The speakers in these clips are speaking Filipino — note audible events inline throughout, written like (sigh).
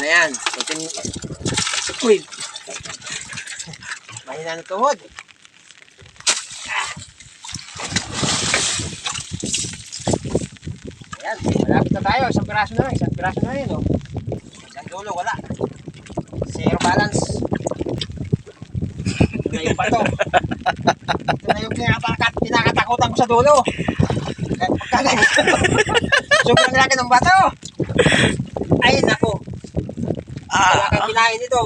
na yan. Putin. Uy. Mahina ng tuhod. Ayan, malapit na tayo. Isang piraso na lang. Isang piraso na rin, oh. Isang dulo, wala. Zero balance. Ito na yung bato. Ito na yung pinakatak pinakatakutan ko sa dulo. Kahit pagkaganyan. (laughs) Sobrang laki ng bato. Nako. Wala kang kinain ito.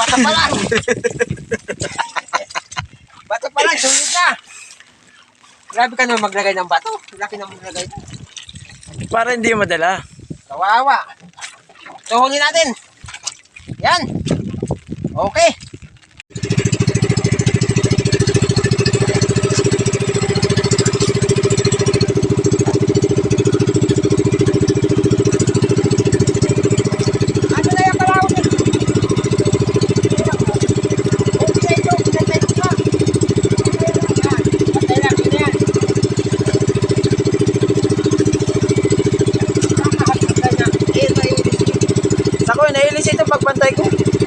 Bato pa lang. (laughs) bato pa lang, sulit na. Grabe ka naman maglagay ng bato. Laki naman maglagay ito. Para hindi madala. Kawawa. Tuhulin natin. Yan. Okay. Ano na yung kalawang na? Okay, ito. Pinatay ko na. Patay lang, yun yan. Patay na. Eh, may Sako, nailis ito pagbantay ko.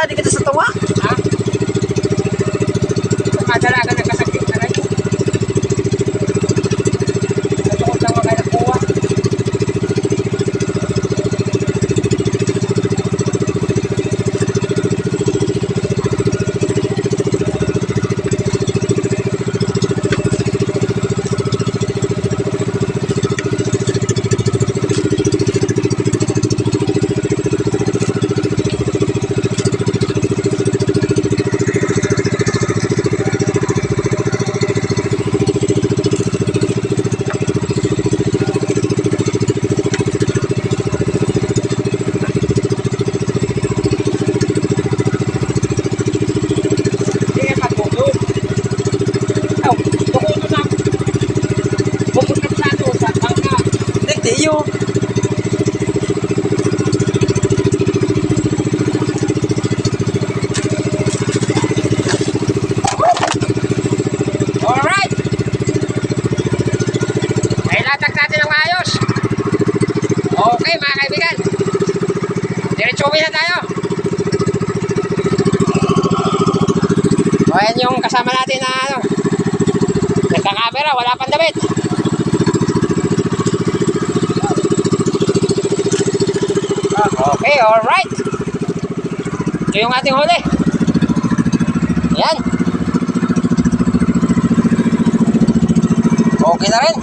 Kita, yari kita sa tawa. Ha? Madala ka nagkasakit na rin. Natukot lang mga nakuha. Hindi ka matulog. Aw, tukuto na. Pupunta sa ano, sa bangka. Iyo. Alright! Ay, latag natin ng maayos. Okay, mga kaibigan. Diretso uwi na tayo. O, ayan yung kasama natin na ano. Nagka-camera, wala pang damit. Okay, alright. Ito yung ating huli. Ayan. Okay na rin.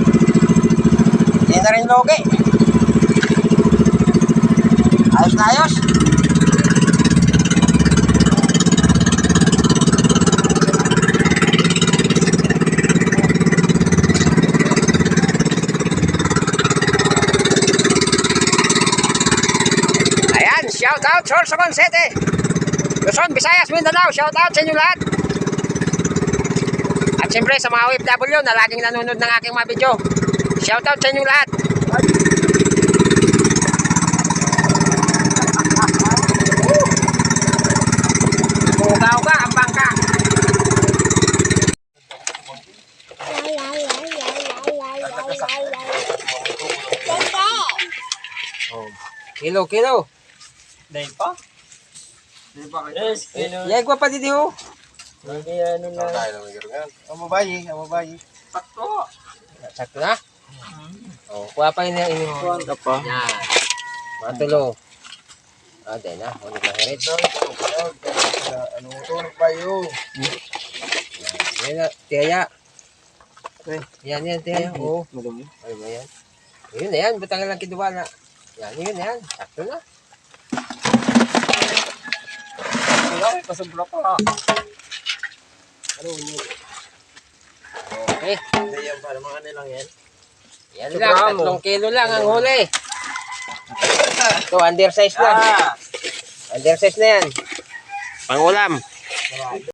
Hindi na rin logi. Ayos na ayos. Ayan, shout out Sorsogon City. Luzon, Visayas, Mindanao, shout out sa inyo lahat. At siyempre sa mga OFW na laging nanonood ng aking mga video. Shoutout sa inyong lahat. Ugaw ka, ang bangka. Kilo, kilo. Dahil pa? Yes, kino. Yay, gwa pa didi ho. Hindi ano na. Ang babayi, ang babayi. Sakto. Sakto na. Oh, kuha pa yun yung Kuhan ka pa. Yan. Matulo. Ah, din na. Huwag na hirit. Ano ito, nagpayo. Yan na, tiyaya. Yan, yan, tiyaya. Oo. Madumi. Ano ba yan? Yun na yan, butang lang kiduwa na. Yan, yun na yan. Sakto na. Pasabra pa. Ano yun? Okay. Hindi yan para mga ano lang yan. yan lang. Tatlong kilo lang ang huli. Ito, undersize na. Ah! Undersize na yan. Pangulam.